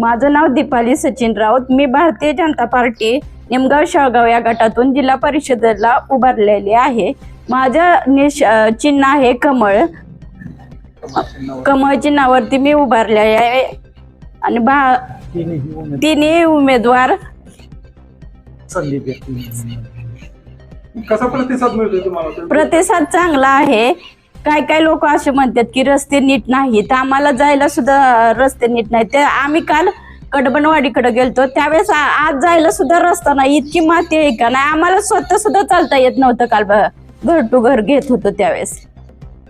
माझं नाव दीपाली सचिन राऊत. मी भारतीय जनता पार्टी निमगाव शाळगाव या गटातून जिल्हा परिषदेला उभारलेले आहे. माझं निश चिन्ह आहे कमळ. कमळ चिन्हावरती मी उभारलेले आहे. आणि बा तिन्ही उमेदवार प्रतिसाद चांगला आहे. काय काय लोक असे म्हणतात की रस्ते नीट नाही तर आम्हाला जायला सुद्धा रस्ते नीट नाही ते आम्ही काल कडबनवाडीकडे गेलतो त्यावेळेस आज जायला सुद्धा रस्ता नाही इतकी माती आहे का? नाही आम्हाला स्वतः सुद्धा चालता येत नव्हतं काल घर टू घर घेत होतो त्यावेळेस.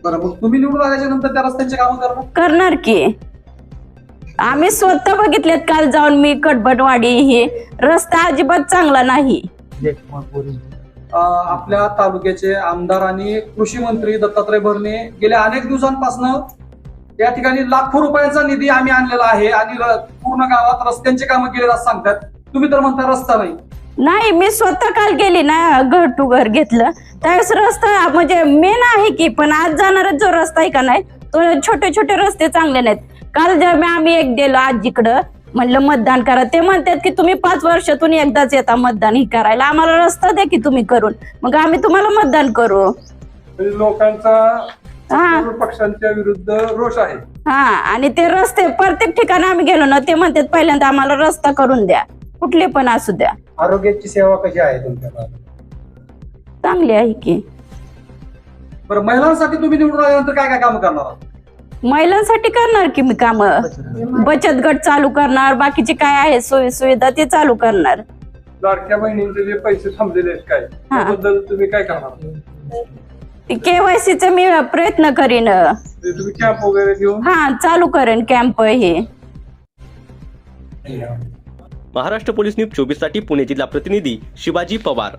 बरं मग तुम्ही निवडून आल्याच्यानंतर त्या रस्त्यांची कामं करणार? करणार की. आम्ही स्वतः बघितलेत काल जाऊन मी कडबनवाडी हे रस्ता अजिबात चांगला नाही. आपल्या तालुक्याचे आमदार आणि कृषी मंत्री दत्तात्रय भरणे गेल्या अनेक दिवसांपासून या ठिकाणी लाखो रुपयांचा निधी आम्ही आणलेला आहे आणि पूर्ण गावात रस्त्यांची कामं केले असं सांगतात. तुम्ही तर म्हणता रस्ता नाही. नाही मी स्वतः काल गेली ना घर टू घर घेतलं. त्यावेळेस रस्ता म्हणजे मेन आहे की पण आज जाणारा जो रस्ता आहे का नाही तो छोटे छोटे रस्ते चांगले नाहीत. काल जेव्हा आम्ही एक गेलो आजीकडं म्हणलं मतदान करा. ते म्हणतात की तुम्ही पाच वर्षातून एकदाच येता मतदान ही करायला. आम्हाला रस्ता द्या की तुम्ही करून. मग आम्ही तुम्हाला मतदान करू. म्हणजे लोकांचा हा. सर्व पक्षांच्या विरुद्ध रोष आहे. हा आणि ते रस्ते प्रत्येक ठिकाणी आम्ही गेलो ना ते म्हणतात पहिल्यांदा आम्हाला रस्ता करून द्या. कुठले पण असू द्या. आरोग्याची सेवा कशी आहे तुमच्या गावात? चांगली आहे की. बरं महिलांसाठी तुम्ही निवडून आल्यानंतर काय काय कामं करणार आहात? महिलांसाठी करणार की मी काम? बचत गट. चालू करणार बाकीचे काय आहे सोयी सुविधा ते चालू करणार. लाडक्या बहिणींचे जे पैसे थांबलेले आहेत काय हा. त्याबद्दल तुम्ही काय करणार? केवायसीच मी प्रयत्न करीन. तुम्ही कॅम्प वगैरे घेऊन? हा चालू करेन कॅम्प हे. महाराष्ट्र पोलीस न्यूज चोवीससाठी पुणे जिल्हा प्रतिनिधी शिवाजी पवार.